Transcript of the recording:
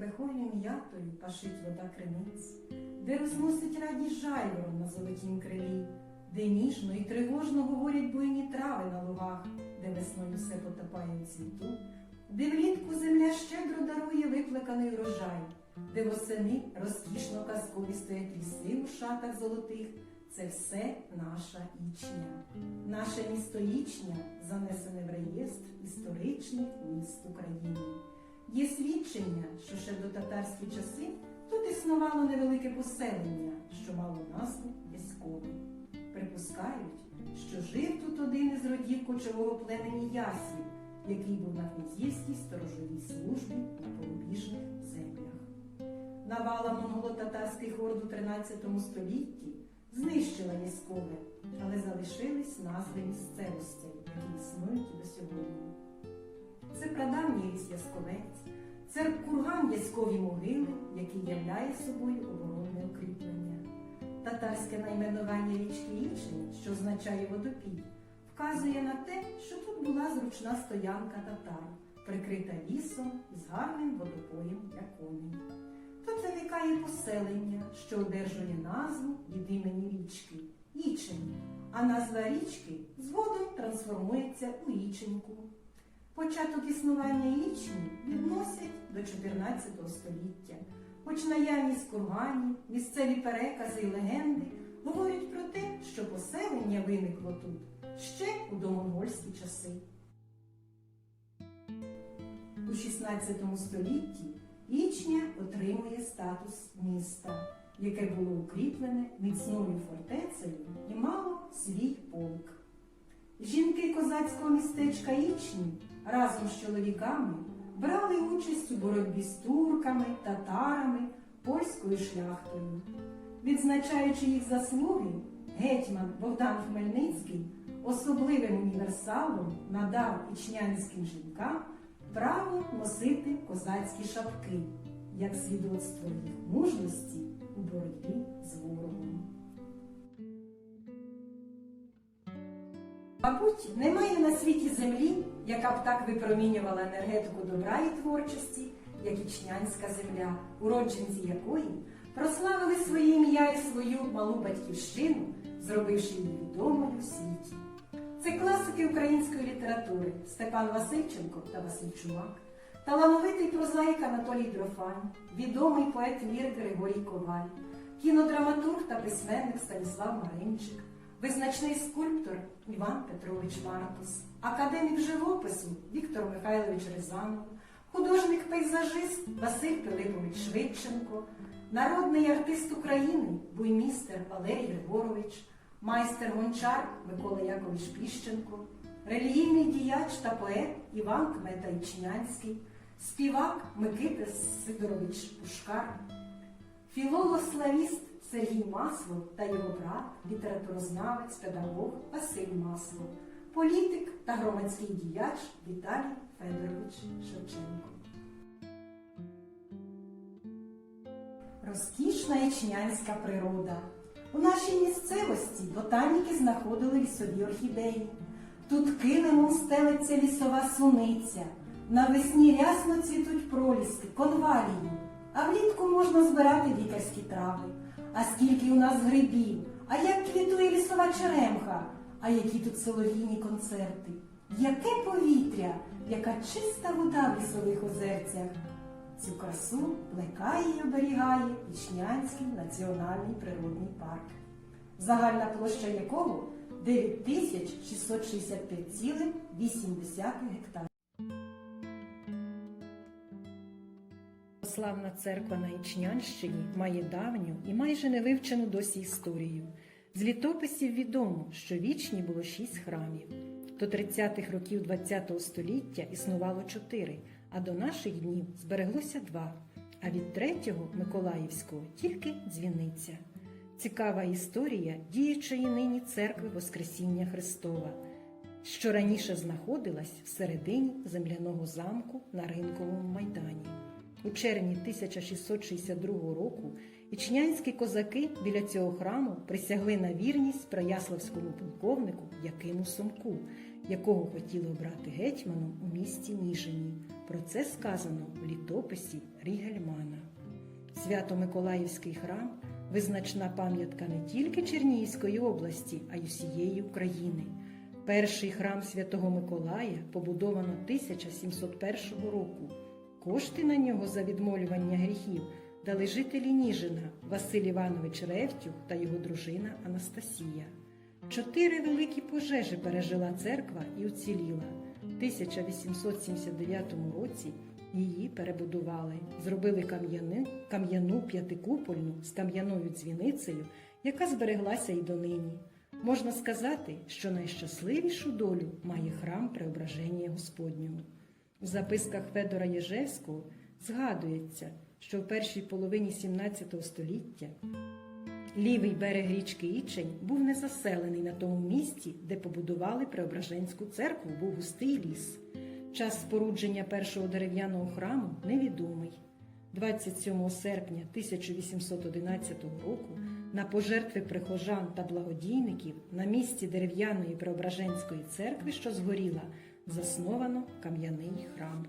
пехою м'ятою пашить вода криниць, де розносить радість жайворон на золотім крилі, де ніжно і тривожно говорять буйні трави на лугах, де весною все потопає у цвіту, де влітку земля щедро дарує виплеканий урожай, де восени розкішно казкові стоять ліси у шатах золотих. Це все наша Ічня. Наше місто Ічня занесене в реєстр історичних міст України. Є свідчення, що ще до татарські часи тут існувало невелике поселення, що мало назву Яськове. Припускають, що жив тут один із родів кочового племені Ясів, який був на князівській сторожовій службі на порубіжних землях. Навала монголо-татарських орд у 13 столітті знищила Яськове, але залишились назви місцевостей, які існують до сьогодні. Це прадавній ліс Ясковець, це курган Яськові могили, який являє собою оборонне укріплення. Татарське найменування річки Ічень, що означає водопій, вказує на те, що тут була зручна стоянка татар, прикрита лісом із гарним водопоєм для коней. Тут виникає поселення, що одержує назву від імені річки Ічень, а назва річки згодом трансформується у Іченьку. Початок існування Ічні відносять до 14 століття, хоч наявність курганів, місцеві перекази і легенди говорять про те, що поселення виникло тут ще у домонгольські часи. У 16 столітті Ічня отримує статус міста, яке було укріплене міцною фортецею і мало свій полк. Жінки козацького містечка Ічні разом з чоловіками брали участь у боротьбі з турками, татарами, польською шляхтою. Відзначаючи їх заслуги, гетьман Богдан Хмельницький особливим універсалом надав ічнянським жінкам право носити козацькі шапки як свідоцтво їх мужності Мабуть, немає на світі землі, яка б так випромінювала енергетику добра і творчості, як ічнянська земля, уродженці якої прославили своє ім'я і свою малу батьківщину, зробивши її відомою у світі. Це класики української літератури Степан Васильченко та Василь Чумак, талановитий прозаїк Анатолій Дрофань, відомий поет лірик Григорій Коваль, кінодраматург та письменник Станіслав Маринчик, визначний скульптор Іван Петрович Маркус, академік живопису Віктор Михайлович Рязанов, художник-пейзажист Василь Пилипович Швидченко, народний артист України буймістер Валерій Григорович, майстер гончар Микола Якович Піщенко, релігійний діяч та поет Іван Кмета Ічнянський, співак Микита Сидорович Пушкар, філолог-славіст Сергій Маслов та його брат, літературознавець, педагог Василь Маслов, політик та громадський діяч Віталій Федорович Шевченко. Розкішна ячнянська природа. У нашій місцевості ботаніки знаходили лісові орхідеї. Тут килимом стелиться лісова суниця. Навесні рясно цвітуть проліски, конвалії, а влітку можна збирати лікарські трави. А скільки у нас грибів, а як квітує лісова черемха, а які тут солов'їні концерти. Яке повітря, яка чиста вода в лісових озерцях. Цю красу плекає і оберігає Ічнянський національний природний парк, загальна площа якого 9665,8 гектарів. Славна церква на Ічнянщині має давню і майже не вивчену досі історію. З літописів відомо, що в Ічні було шість храмів. До 30-х років ХХ століття існувало чотири, а до наших днів збереглося два. А від третього Миколаївського тільки дзвіниця. Цікава історія діючої нині церкви Воскресіння Христова, що раніше знаходилась всередині земляного замку на ринковому майдані. У червні 1662 року ічнянські козаки біля цього храму присягли на вірність прояславському полковнику Якиму Сумку, якого хотіли обрати гетьманом у місті Ніжині. Про це сказано в літописі Рігельмана. Свято-Миколаївський храм визначна пам'ятка не тільки Чернігівської області, а й усієї України. Перший храм Святого Миколая побудовано 1701 року. Кошти на нього за відмолювання гріхів дали жителі Ніжина Василь Іванович Ревтюх та його дружина Анастасія. Чотири великі пожежі пережила церква і уціліла. В 1879 році її перебудували, зробили кам'яну п'ятикупольну з кам'яною дзвіницею, яка збереглася і донині. Можна сказати, що найщасливішу долю має храм Преображення Господнього. У записках Федора Єжевського згадується, що в першій половині 17 століття лівий берег річки Ічень був незаселений на тому місці, де побудували Преображенську церкву, був густий ліс. Час спорудження першого дерев'яного храму невідомий. 27 серпня 1811 року на пожертви прихожан та благодійників на місці дерев'яної Преображенської церкви, що згоріла, засновано кам'яний храм.